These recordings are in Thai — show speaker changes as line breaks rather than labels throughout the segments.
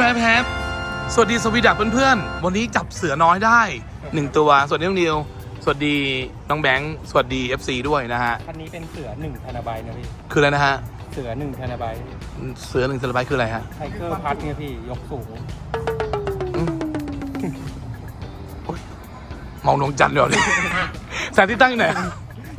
ช่วยแพบสวัสดีสวีดักเพื่อนๆ วันนี้จับเสือน้อยได้หนึ่งตัว สวัสดีน้องนิว สวัสดีน้องแบงค์ สวัสดี FC ด้วยนะฮะ
คันนี้เป็นเสือหนึ่งธนาไบต์นะพี่
คืออะไรนะฮะ
เสือหนึ่งธนาไบต์
เสือหนึ่งเซนติไบต์คืออะไรฮะ
ไทเกอร์พัดเนี่ยพี่ ยกสูง
อืมโอ๊ยเมองนงจันทร์เดี๋ยวนี้ สถานที่ตั้งอยู่ไหน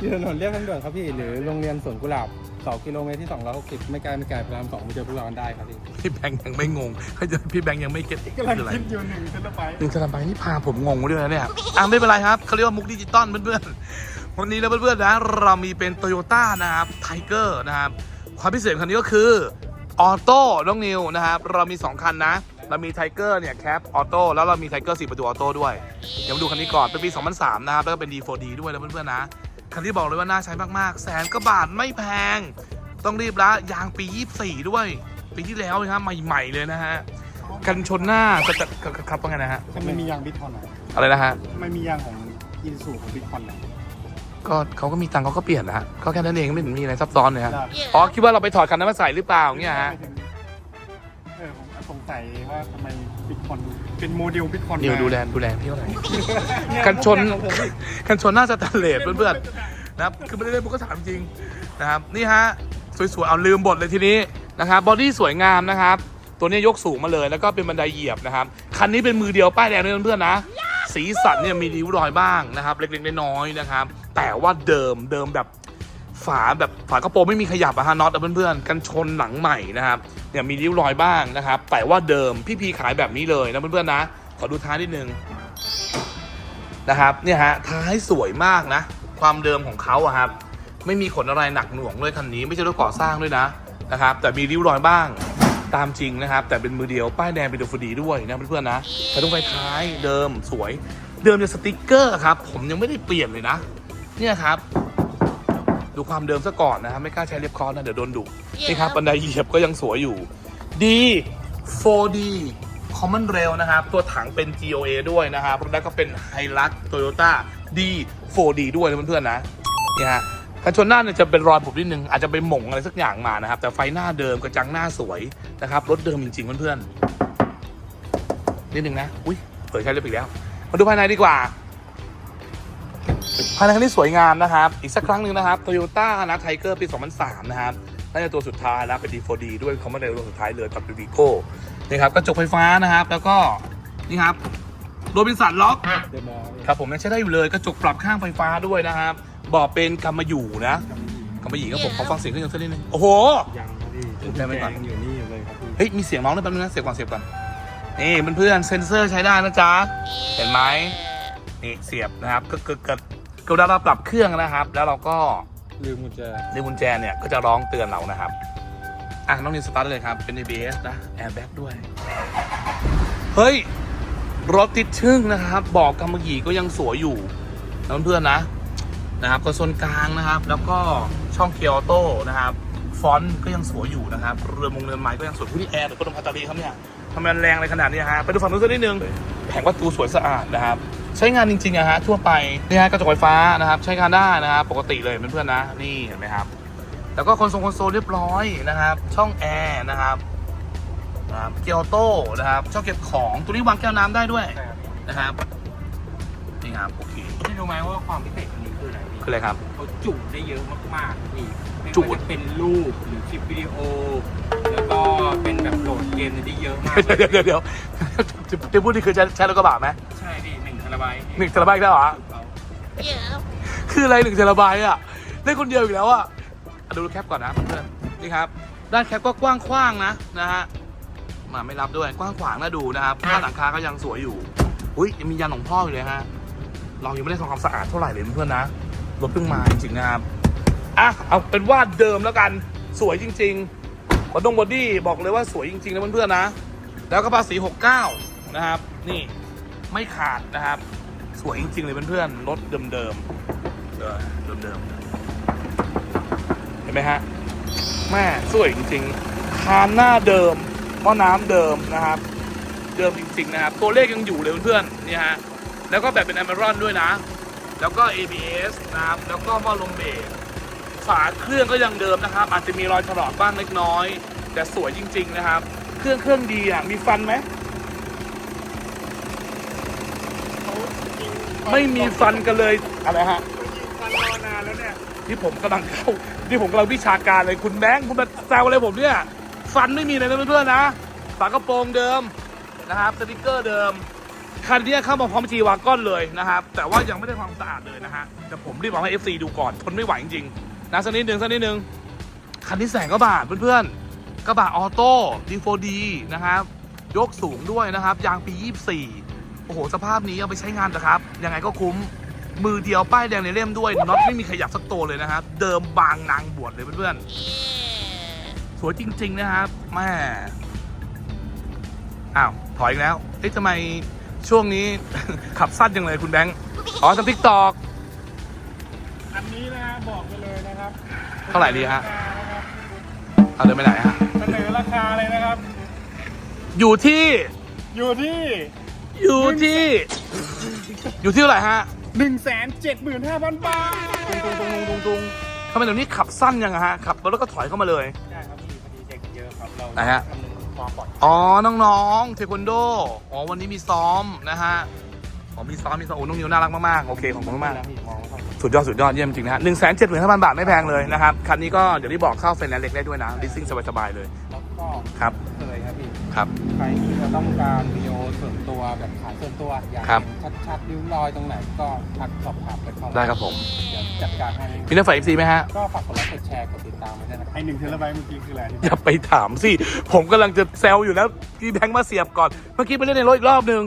อยู่ถนนเรียบทางด่วนครับพี่ หรือโรงเรียนสวนกุหลาบ 2กิโลเมตรที่ 260 ไม่ไกลไม่ไกลพระรามสองมาเจอพวกเรากันได้ครับพี่
พี่แบงค์ยังไม่งงเขาจะพี่แบงค์ยังไม่เก็ต
กำลัง
คืออะไร
คิดอยู่หนึ่งธนาไบต์
หนึ่งเซนติไบต์นี่พาผมงงด้วยนะเนี่ยอะไม่เป็นไรครับเขาเรียกว่ามุกดิจิตอลเพื่อนๆวันนี้นะเพื่อนๆนะเรามีเป็นโตโยต้านะครับไทเกอร์นะครับความพิเศษของคันนี้ก็คือออโต้น้องนิวนะครับเรามี 2 คันนะ เรามีไทเกอร์เนี่ยแคปออโต้แล้วเรามีไทเกอร์4ประตูออโต้ด้วย เดี๋ยวมาดูคันนี้ก่อนเป็นปี 2003 นะครับ แล้วก็เป็น D4D ด้วยนะเพื่อนๆนะ คันที่บอกเลยว่าน่าใช้มากๆ แสนกว่าบาทไม่แพง ต้องรีบละยางปี 24 ด้วย ปีที่แล้วนะครับใหม่ๆเลยนะฮะ กันชนหน้าจะจะครับว่าไงนะฮะ
ทำไมมียางบิทคอนอะ
อะไรนะฮะ
ทำไมมียางของอินสูของบิทคอนอะ
ก็เขาก็มีตังค์เขาก็เปลี่ยนนะฮะก็แค่นั้นเองไม่เห็นมีอะไรซับซ้อนเลยฮะอ๋อคิดว่าเราไปถอดคันนั้นมาใส่หรือเปล่าอย่างเงี้ยฮะ
เออผม สงสัยว่าทำไมบิทคอนเป็นโมเดลบิทคอน
นิวดูแลดูแลพี่เขาหน่อยกันชนกันชนหน้าสแตนเลสเพื่อนๆนะครับคือไม่ได้เล่นมุกก็ถามจริงนะครับนี่ฮะสวยๆเอาลืมบทเลยทีนี้นะครับบอดี้สวยงามนะครับ ตัวนี้ยกสูงมาเลยแล้วก็เป็นบันไดเหยียบนะครับ คันนี้เป็นมือเดียวป้ายแดงด้วยเพื่อนๆนะ สีสันเนี่ยมีริ้วรอยบ้างนะครับ เล็กๆน้อยๆนะครับ แต่ว่าเดิมเดิมแบบ ฝาแบบฝากระโปรงไม่มีขยับอะฮะน็อตอะเพื่อนๆกันชนหลังใหม่นะครับเนี่ยมีริ้วรอยบ้างนะครับแต่ว่าเดิมพี่พีขายแบบนี้เลยนะเพื่อนๆนะ ขอดูท้ายนิดนึงนะครับเนี่ยฮะท้ายสวยมากนะ ความเดิมของเขาอะครับไม่มีขนอะไรหนักหน่วงด้วยคันนี้ไม่ใช่รถก่อสร้างด้วยนะนะครับแต่มีริ้วรอยบ้างตามจริงนะครับ แต่เป็นมือเดียวป้ายแดงเป็นดูฟดีด้วยนะเพื่อนๆนะกระดุมไฟท้ายเดิมสวย เดิมเนี่ยสติกเกอร์ครับ ผมยังไม่ได้เปลี่ยนเลยนะ เนี่ยครับ ดูความเดิมซะก่อนนะครับไม่กล้าใช้เล็บคอร์สนะเดี๋ยวโดนดุนี่ครับบันไดเหยียบก็ยังสวยอยู่ D 4D Common Rail นะครับ ตัวถังเป็น GOA ด้วยนะครับแล้วก็เป็น Hilux Toyota D 4D ด้วยนะเพื่อนๆนะเนี่ยฮะกันชนหน้าเนี่ยจะเป็นรอยผมนิดนึงอาจจะไปหม่งอะไรสักอย่างมานะครับ แต่ไฟหน้าเดิมกระจังหน้าสวยนะครับรถเดิมจริงๆเพื่อนๆนิดนึงนะ อุ้ยเผยใช้เล็บอีกแล้ว มาดูภายในดีกว่า ภายในคันนี้สวยงามนะครับ อีกสักครั้งหนึ่งนะครับ Toyota นะไทเกอร์ปี 2003 นะครับน่าจะตัวสุดท้ายแล้วเป็น D4D ด้วยคอมมานเดลตัวสุดท้ายเลยกับ v i g o นี่ครับกระจกไฟฟ้านะครับ แล้วก็นี่ครับโรบินสันล็อก
เดอะมอลล์
ครับผมยังใช้ได้อยู่เลยกระจกปรับข้างไฟฟ้าด้วยนะครับบอกเป็นกำมะหยู่นะกำมะหยี่ครับผมขอฟังเสียงเครื่องยนต์สักนิดนึงโอ้โห
ยังครับพี่
ถูกใจไหมก่อน
กุญแจยังอยู่นี่อยู่เลยครับพี่
เฮ้ยมีเสียงร้องด้วยแป๊บนึงนะเสียบก่อนเสียบก่อนนี่เพื่อนๆเซนเซอร์ใช้ได้นะจ๊ะเห็นไหมนี่เสียบนะครับก็เกิดเกิ เกิดเราปรับเครื่องนะครับ แล้วเราก็
ลืมกุญแจ
ในกุญแจเนี่ยก็จะร้องเตือนเรานะครับ อะน้องนินสตาร์ทเลยครับ เป็น ABS นะแอร์แบ็กด้วย เฮ้ย รถติดชึ่งนะครับบอกกำมะหยี่ก็ยังสวยอยู่นะเพื่อนๆนะนะครับก็โซนกลางนะครับ แล้วก็ช่องเคียร์ออโต้นะครับ ฟอนต์ก็ยังสวยอยู่นะครับ เรือมงเรือนไม้ก็ยังสวยผู้ที่แอร์หรือก็ต้องพัตตานีครับเนี่ยทำไมมันแรงอะไรขนาดนี้ฮะ ไปดูฝั่งนู้นสักนิดนึง แผงประตูสวยสะอาดนะครับ ใช้งานจริงๆอะฮะทั่วไปนี่ฮะกระจกไฟฟ้านะครับ ใช้งานได้นะครับปกติเลยเพื่อนๆนะ นี่เห็นไหมครับ แล้วก็คอนโซลคอนโซลเรียบร้อยนะครับ ช่องแอร์นะครับนะครับเกียร์ออโต้นะครับช่องเก็บของตัวนี้วางแก้วน้ำได้ด้วยนะครับนี่ครับโอเค
พี่รู้ไหมว่าความพิเศษ คืออะไรพี่
คืออะไรครับ
เขาจุได้เยอะมากๆพี่ไม่
จุ
ว่าจะเป็นรูปหรือคลิปวิดีโอ แล้วก็เป็นแบบโหลดเกมเนี่ยได้เยอะมาก
เดี๋ยวเดี๋ยวเดี๋ยวจะพูดนี่คือใช้ใช้รถกระบะไหม
ใช่ดิหนึ่งเทราไบต์
หนึ่งเทราไบต์อีกแล้วเหรอ
เขา
คืออะไรหนึ่งเทราไบต์อะเล่นคนเดียวอีกแล้วอะอะดูแคปก่อนนะเพื่อนๆนี่ครับ ด้านแคปก็กว้างขว้างๆนะนะฮะมาไม่รับด้วยกว้างขวางน่าดูนะครับผ้าหลังคาก็ยังสวยอยู่อุ้ยยังมียันของพ่ออยู่เลยฮะเรายังไม่ได้ทำความสะอาดเท่าไหร่เลยเพื่อนๆนะ รถเพิ่งมาจริงๆนะครับ อะ เอาเป็นว่าเดิมแล้วกัน สวยจริงๆบอดงบอดี้บอกเลยว่าสวยจริงๆนะเพื่อนๆนะ แล้วก็ภาษี 69 นะครับ นี่ไม่ขาดนะครับ สวยจริงๆเลยเพื่อนๆ รถเดิมๆเออเดิมๆ เห็นไหมฮะ แม่สวยจริงๆ คานหน้าเดิมหม้อน้ำเดิมนะครับ เดิมจริงๆนะครับ ตัวเลขยังอยู่เลยเพื่อนๆ นี่ฮะ แล้วก็แบบเป็น a m a r o n ด้วยนะ แล้วก็ ABS นะครับ แล้วก็หม้อลมเบรกฝาเครื่องก็ยังเดิมนะครับ อาจจะมีรอยถลอกบ้างเล็กน้อย แต่สวยจริง ๆ นะครับ เครื่องเครื่องดีอะ มีฟันไหม ไม่มีฟันกันเลย อะไรฮะ
ฟันรอนานแล้วเนี่ย
ที่ผมกำลังเข้าที่ผมกำลังวิชาการเลยคุณแบงค์คุณมาแซวอะไรผมเนี่ย ฟันไม่มีเลยนะเพื่อนๆนะ ฝากระโปรงเดิมนะครับ สติกเกอร์เดิม คันนี้เข้ามาพร้อมจีวาก้อนเลยนะครับ แต่ว่ายังไม่ได้ความสะอาดเลยนะฮะแต่ผมรีบเอาให้ FC ดูก่อนทนไม่ไหวจริงๆนะสักนิดหนึ่งสักนิดหนึ่งคันนี้แสงกระบะเพื่อนๆกระบะออโต้ดีโฟดีนะครับยกสูงด้วยนะครับ ยางปี 24 โอ้โห สภาพนี้เอาไปใช้งานนะครับ ยังไงก็คุ้ม มือเดียวป้ายแดงในเล่มด้วย น็อตไม่มีขยับสักตัวเลยนะครับ เดิมบางนางบวชเลยเพื่อนๆ สวยจริง ๆ นะครับแม่อ้าว ถอยอีกแล้ว เอ๊ะทำไม ช่วงนี้ ขับสั้นจังเลยคุณแบงค์ อ๋อทำทิกตอก
อันนี้นะฮะบอกไปเลยนะครับ
เท่าไหร่ดีฮะ เอาเดินไปไหนฮะ
เสนอราคาเลยนะครับ
อยู่ที่
อยู่ที่
อยู่ที่ อยู่ที่เท่าไหร่ฮะ
1 7 5 0 0 0บาท
ตุงตุงตุงตุงตุงทำไมเดี๋ยวนี้ขับสั้นยังอะฮะ ขับรถแล้วก็ถอยเข้ามาเลย
ใช่ครับพี่พอดีเด็กเยอะครับเรา
ไหนฮะ
คำนึงถึง ความปลอดภัย
อ๋อ น้องๆ เทควันโด อ๋อ วันนี้มีซ้อมนะฮะ อ๋อมีซ้อมมีซ้อมโอ้น้องนิวน่ารักมากๆโอเคขอบคุณมาก
นะพี่มองว่า
สุดยอดสุดยอดเยี่ยมจริงนะฮะหนึ่งแสนเจ็ดหมื่นห้าพันบาทไม่แพงเลยนะครับคันนี้ก็เดี๋ยวที่บอกเข้าไฟแนนซ์เล็กได้ด้วยนะดิสซิ่งสบายๆเลย
แล้วก็
ครับ
เคยครับพี่
ครับ
ใครที่จะต้องการวิดีโอส่วนตัวแบบขายส่วนตัวอยาก
ครับ
เห็นชัดๆริ้วรอยตรงไหนก็ทักสอบถามกันเข้ามา
ได้ครับผม
เดี๋ยวจัดการให้
มีน้ำฝาเอฟซีไหมฮะ
ก็ฝากกดไลค์กดแชร์กดติดตามไว้ด้วยนะครับไอหนึ่งเทเลไบต์เมื่อกี้คืออะไร
อย่าไปถามสิผมกำลังจะแซวอยู่แล้วพี่แบงค์มาเสียบก่อนเมื่อกี้ไปเล่นในรถอีกรอบนึง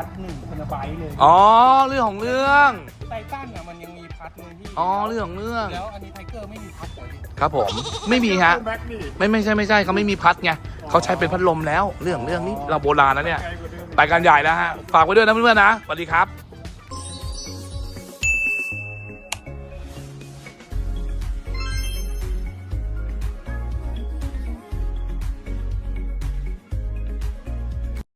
18พัทหนึ่งเทเลไบต์เลย
อ๋อเรื่องของเรื่อง
ไททันอะมันยังมีพัทเลยพี่
อ๋อเรื่องของเรื่อง
แล้วอันนี้ไทเกอร์ไม่มีพัทเลย
ครับผมไม่มีฮะ
แบ็คนี่
ไม่ไม่ใช่ไม่ใช่เขาไม่มีพัดไงเขาใช้เป็นพัดลมแล้ว เรื่องของเรื่องนี้เราโบราณนะเนี่ย
ไกลกว่าเดิม
ไปกันใหญ่แล้วฮะ ฝากไว้ด้วยนะเพื่อนๆนะสวัสดีครับ